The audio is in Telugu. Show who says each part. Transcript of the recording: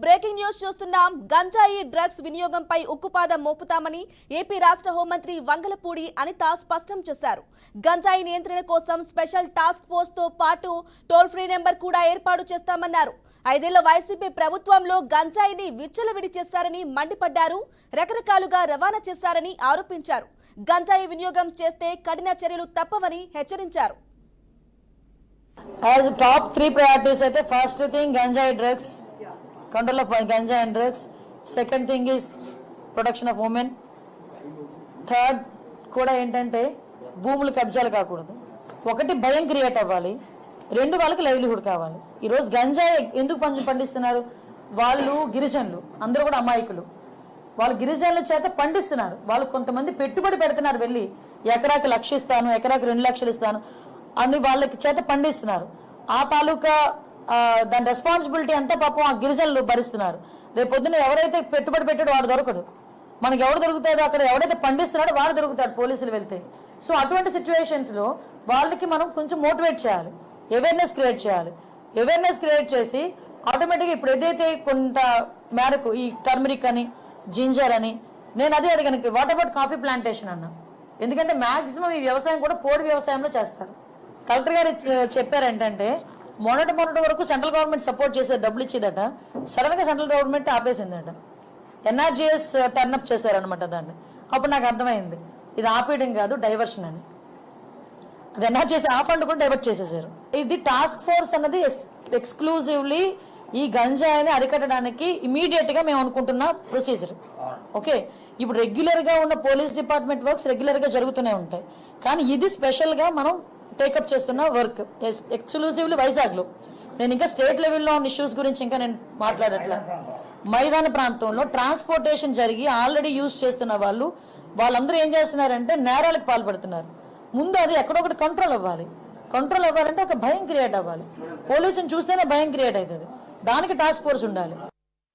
Speaker 1: బ్రేకింగ్ న్యూస్ చూస్తున్నాం. గంజాయి డ్రగ్స్ వినియోగంపై ఉక్కుపాదం మోపుతామని ఏపీ రాష్ట్ర హోంమంత్రి వంగలపూడి అనిత స్పష్టం చేశారు. గంజాయి నియంత్రణ కోసం స్పెషల్ టాస్క్ ఫోర్స్తో పాటు టోల్ ఫ్రీ నెంబర్ కూడా ఏర్పాటు చేస్తామన్నారు. ఐదేళ్ళ వైసీపీ ప్రభుత్వంలో గంజాయిని విచ్చలవిడి చేశారని మండిపడ్డారు. రకరకాలుగా రవాణా చేశారని ఆరోపించారు. గంజాయి వినియోగం చేస్తే కఠిన చర్యలు తప్పవని హెచ్చరించారు.
Speaker 2: యాజ్ టాప్ త్రీ ప్రయారిటీస్ అయితే ఫస్ట్ థింగ్ గంజాయి drugs control of ganja and drugs second thing is protection of women third కూడా ఏంటంటే భూములు కబ్జాలు కాకూడదు. ఒకటి భయం క్రియేట్ అవ్వాలి. రెండు వాళ్ళకి లైవ్లీహుడ్ కావాలి. ఈరోజు గంజా ఎందుకు పంచి పండిస్తున్నారు? వాళ్ళు గిరిజనులు అందరూ కూడా అమాయకులు. వాళ్ళు గిరిజనుల చేత పండిస్తున్నారు. వాళ్ళు కొంతమంది పెట్టుబడి పెడుతున్నారు వెళ్ళి. ఎకరాకి లక్ష ఇస్తాను ఎకరాకి రెండు లక్షలు ఇస్తాను అని వాళ్ళకి చేత పండిస్తున్నారు. ఆ తాలూకా దాని రెస్పాన్సిబిలిటీ అంతా పాపం ఆ గిరిజనులు భరిస్తున్నారు. రేపు పొద్దున్న ఎవరైతే పెట్టుబడి పెట్టాడో వాడు దొరకడు. మనకి ఎవడు దొరుకుతాడో అక్కడ ఎవడైతే పండిస్తున్నాడో వాడు దొరుకుతాడు పోలీసులు వెళ్తే. సో అటువంటి సిచ్యువేషన్స్లో వాళ్ళకి మనం కొంచెం మోటివేట్ చేయాలి. అవేర్నెస్ క్రియేట్ చేయాలి. అవేర్నెస్ క్రియేట్ చేసి ఆటోమేటిక్గా ఇప్పుడు ఏదైతే కొంత మేరకు ఈ టర్మరిక్ అని జింజర్ అని నేను అదే అడిగాను వాట్ అబౌట్ కాఫీ ప్లాంటేషన్ అన్నా. ఎందుకంటే మ్యాక్సిమం ఈ వ్యవసాయం కూడా పోడి వ్యవసాయంలో చేస్తారు. కలెక్టర్ గారు చెప్పారు ఏంటంటే మొన్నటి మొన్నటి వరకు సెంట్రల్ గవర్నమెంట్ సపోర్ట్ చేసే డబ్బులు ఇచ్చేదట. సడన్గా సెంట్రల్ గవర్నమెంట్ ఆపేసిందట. ఎన్ఆర్జీఎస్ టర్నప్ చేశారనమాట దాన్ని. అప్పుడు నాకు అర్థమైంది. ఇది ఆపేయడం కాదు డైవర్షన్ అని. అది ఎన్ఆర్జీఎస్ ఆ ఫండ్ కూడా డైవర్ట్ చేసేసారు. ఇది టాస్క్ ఫోర్స్ అన్నది ఎక్స్క్లూజివ్లీ ఈ గంజాయిని అరికట్టడానికి ఇమీడియట్గా మేము అనుకుంటున్న ప్రొసీజర్ ఓకే ఇప్పుడు రెగ్యులర్గా ఉన్న పోలీస్ డిపార్ట్మెంట్ వర్క్స్ రెగ్యులర్గా జరుగుతూనే ఉంటాయి. కానీ ఇది స్పెషల్గా మనం టేకప్ చేస్తున్న వర్క్. ఎక్స్క్లూజివ్లీ వైజాగ్లో. నేను ఇంకా స్టేట్ లెవెల్లో ఉన్న ఇష్యూస్ గురించి ఇంకా నేను మాట్లాడట్లా. మైదాన ప్రాంతంలో ట్రాన్స్పోర్టేషన్ జరిగి ఆల్రెడీ యూజ్ చేస్తున్న వాళ్ళు వాళ్ళందరూ ఏం చేస్తున్నారంటే నేరాలకు పాల్పడుతున్నారు. ముందు అది ఎక్కడొకటి కంట్రోల్ అవ్వాలి. కంట్రోల్ అవ్వాలంటే ఒక భయం క్రియేట్ అవ్వాలి. పోలీసుని చూస్తేనే భయం క్రియేట్ అవుతుంది. దానికి టాస్క్ ఫోర్స్ ఉండాలి.